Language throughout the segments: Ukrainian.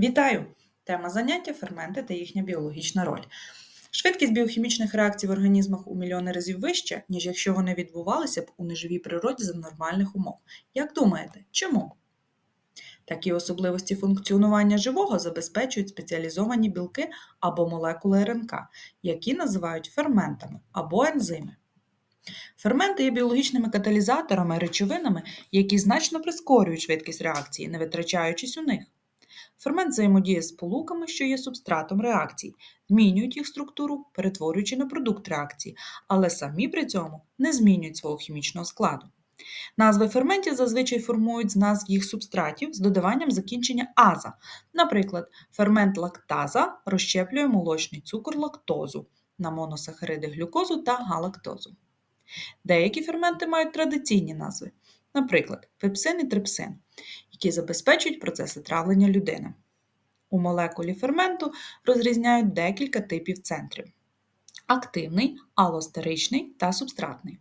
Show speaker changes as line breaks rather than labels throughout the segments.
Вітаю! Тема заняття ферменти та їхня біологічна роль. Швидкість біохімічних реакцій в організмах у мільйони разів вища, ніж якщо вони відбувалися б у неживій природі за нормальних умов. Як думаєте, чому? Такі особливості функціонування живого забезпечують спеціалізовані білки або молекули РНК, які називають ферментами або ензими. Ферменти є біологічними каталізаторами речовинами, які значно прискорюють швидкість реакції, не витрачаючись у них. Фермент взаємодіє з сполуками, що є субстратом реакцій, змінюють їх структуру, перетворюючи на продукт реакції, але самі при цьому не змінюють свого хімічного складу. Назви ферментів зазвичай формують з назв їх субстратів з додаванням закінчення аза. Наприклад, фермент лактаза розщеплює молочний цукор лактозу на моносахариди глюкозу та галактозу. Деякі ферменти мають традиційні назви, наприклад, пепсин і трипсин, які забезпечують процеси травлення людини. У молекулі ферменту розрізняють декілька типів центрів: активний, алостеричний та субстратний.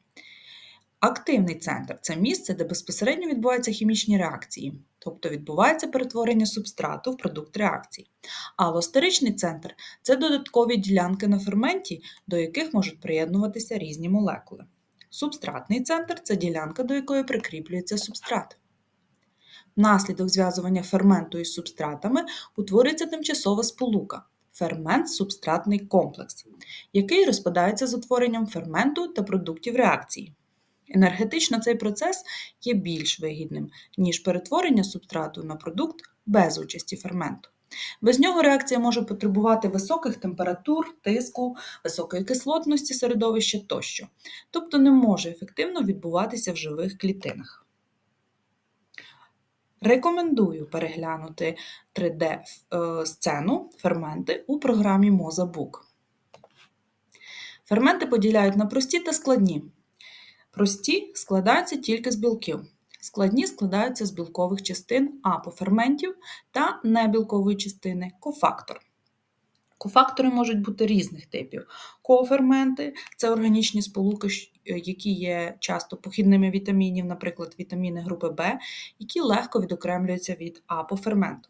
Активний центр це місце, де безпосередньо відбуваються хімічні реакції, тобто відбувається перетворення субстрату в продукт реакції. Алостеричний центр це додаткові ділянки на ферменті, до яких можуть приєднуватися різні молекули. Субстратний центр це ділянка, до якої прикріплюється субстрат. Внаслідок зв'язування ферменту із субстратами утворюється тимчасова сполука фермент-субстратний комплекс, який розпадається з утворенням ферменту та продуктів реакції. Енергетично цей процес є більш вигідним, ніж перетворення субстрату на продукт без участі ферменту. Без нього реакція може потребувати високих температур, тиску, високої кислотності середовища тощо, тобто не може ефективно відбуватися в живих клітинах. Рекомендую переглянути 3D-сцену ферменти у програмі Mozabook. Ферменти поділяють на прості та складні. Прості складаються тільки з білків. Складні складаються з білкових частин апоферментів та небілкової частини кофактор. Кофактори можуть бути різних типів. Коферменти це органічні сполуки, які є часто похідними вітамінів, наприклад, вітаміни групи В, які легко відокремлюються від апоферменту.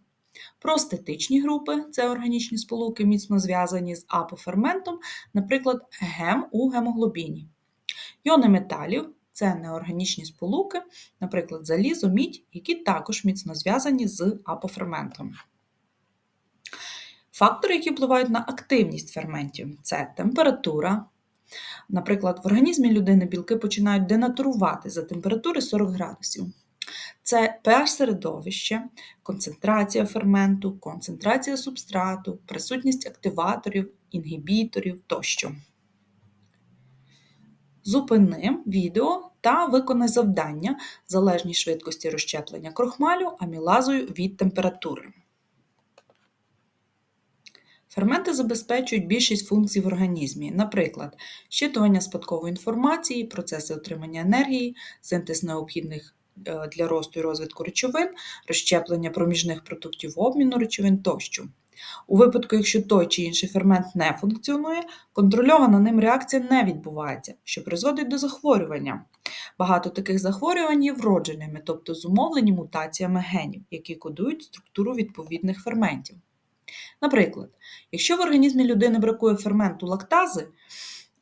Простетичні групи це органічні сполуки, міцно зв'язані з апоферментом, наприклад, гем у гемоглобіні. Йони металів це неорганічні сполуки, наприклад, залізо, мідь, які також міцно зв'язані з апоферментом. Фактори, які впливають на активність ферментів, це температура. Наприклад, в організмі людини білки починають денатурувати за температури 40 градусів. Це pH середовище, концентрація ферменту, концентрація субстрату, присутність активаторів, інгібіторів тощо. Зупини відео та виконай завдання залежній швидкості розщеплення крохмалю амілазою від температури. Ферменти забезпечують більшість функцій в організмі, наприклад, щитування спадкової інформації, процеси отримання енергії, синтез необхідних е, для росту і розвитку речовин, розщеплення проміжних продуктів обміну речовин тощо. У випадку, якщо той чи інший фермент не функціонує, контрольована ним реакція не відбувається, що призводить до захворювання. Багато таких захворювань є вродженими, тобто зумовлені мутаціями генів, які кодують структуру відповідних ферментів. Наприклад, якщо в організмі людини бракує ферменту лактази,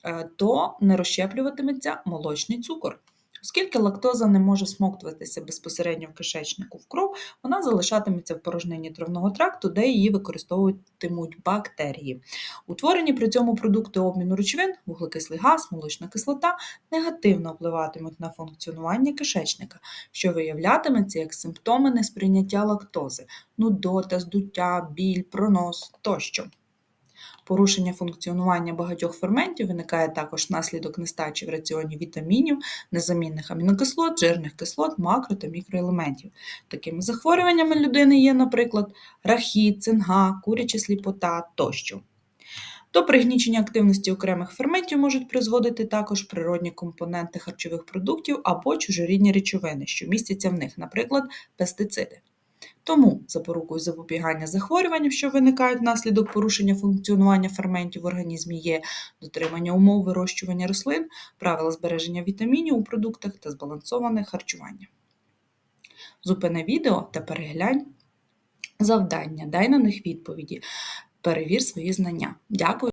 е, то не розщеплюватиметься молочний цукор. Оскільки лактоза не може смоктуватися безпосередньо в кишечнику в кров, вона залишатиметься в порожнині травного тракту, де її використовуватимуть бактерії. Утворені при цьому продукти обміну речовин, вуглекислий газ, молочна кислота негативно впливатимуть на функціонування кишечника, що виявлятиметься як симптоми несприйняття лактози, нудота, здуття, біль, пронос тощо. Порушення функціонування багатьох ферментів виникає також внаслідок нестачі в раціоні вітамінів, незамінних амінокислот, жирних кислот, макро та мікроелементів. Такими захворюваннями людини є, наприклад, рахіт, цинга, куряча сліпота тощо. До пригнічення активності окремих ферментів можуть призводити також природні компоненти харчових продуктів або чужорідні речовини, що містяться в них, наприклад, пестициди. Тому запорукою запобігання захворюванням, що виникають внаслідок порушення функціонування ферментів в організмі, є дотримання умов вирощування рослин, правила збереження вітамінів у продуктах та збалансоване харчування. Зупини відео та переглянь завдання, дай на них відповіді, перевір свої знання. Дякую.